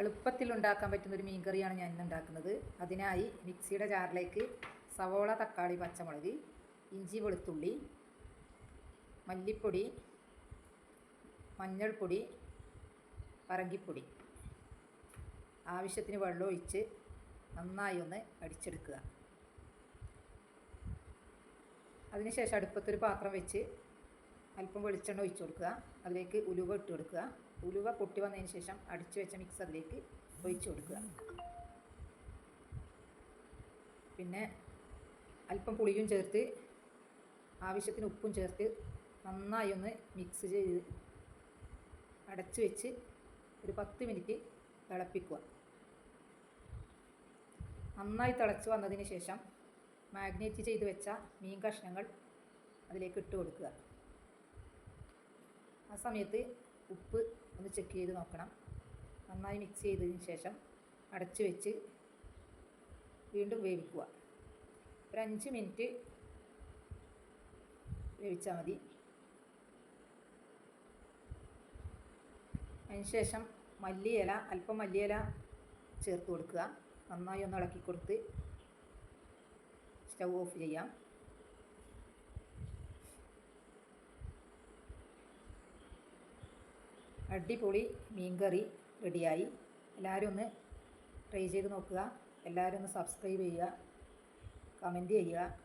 എളുപ്പത്തിൽ ഉണ്ടാക്കാൻ പറ്റുന്ന ഒരു മീൻ കറിയാണ് ഞാൻ ഇന്ന് ഉണ്ടാക്കുന്നത്. അതിനായി മിക്സിയുടെ ജാറിലേക്ക് സവോള തക്കാളി പച്ചമുളക് ഇഞ്ചി വെളുത്തുള്ളി മല്ലിപ്പൊടി മഞ്ഞൾപ്പൊടി പറങ്കിപ്പൊടി ആവശ്യത്തിന് വെള്ളമൊഴിച്ച് നന്നായി ഒന്ന് അടിച്ചെടുക്കുക. അതിനുശേഷം അടുപ്പത്തൊരു പാത്രം വെച്ച് അല്പം വെളിച്ചെണ്ണ ഒഴിച്ചു കൊടുക്കുക. അതിലേക്ക് ഉലുവ ഇട്ട് കൊടുക്കുക. ഉലുവ പൊട്ടി വന്നതിന് ശേഷം അടിച്ചു വെച്ച മിക്സ് അതിലേക്ക് ഒഴിച്ചു കൊടുക്കുക. പിന്നെ അല്പം പുളിയും ചേർത്ത് ആവശ്യത്തിന് ഉപ്പും ചേർത്ത് നന്നായി ഒന്ന് മിക്സ് ചെയ്ത് അടച്ചു വെച്ച് ഒരു പത്ത് മിനിറ്റ് തിളപ്പിക്കുക. നന്നായി തിളച്ച് വന്നതിന് ശേഷം മാഗ്നേറ്റ് ചെയ്ത് വെച്ച മീൻ കഷ്ണങ്ങൾ അതിലേക്ക് ഇട്ട് കൊടുക്കുക. സമയത്ത് ഉപ്പ് ഒന്ന് ചെക്ക് ചെയ്ത് നോക്കണം. നന്നായി മിക്സ് ചെയ്തതിന് ശേഷം അടച്ചു വെച്ച് വീണ്ടും വേവിക്കുക. ഒരു അഞ്ച് മിനിറ്റ് വേവിച്ചാൽ മതി. അതിനുശേഷം മല്ലിയില അല്പം മല്ലിയില ചേർത്ത് കൊടുക്കുക. നന്നായി ഒന്ന് ഇളക്കി കൊടുത്ത് സ്റ്റൗ ഓഫ് ചെയ്യാം. അടിപൊളി മീൻകറി റെഡിയായി. എല്ലാവരും ഒന്ന് ട്രൈ ചെയ്ത് നോക്കുക. എല്ലാവരും ഒന്ന് സബ്സ്ക്രൈബ് ചെയ്യുക. കമന്റ് ചെയ്യുക.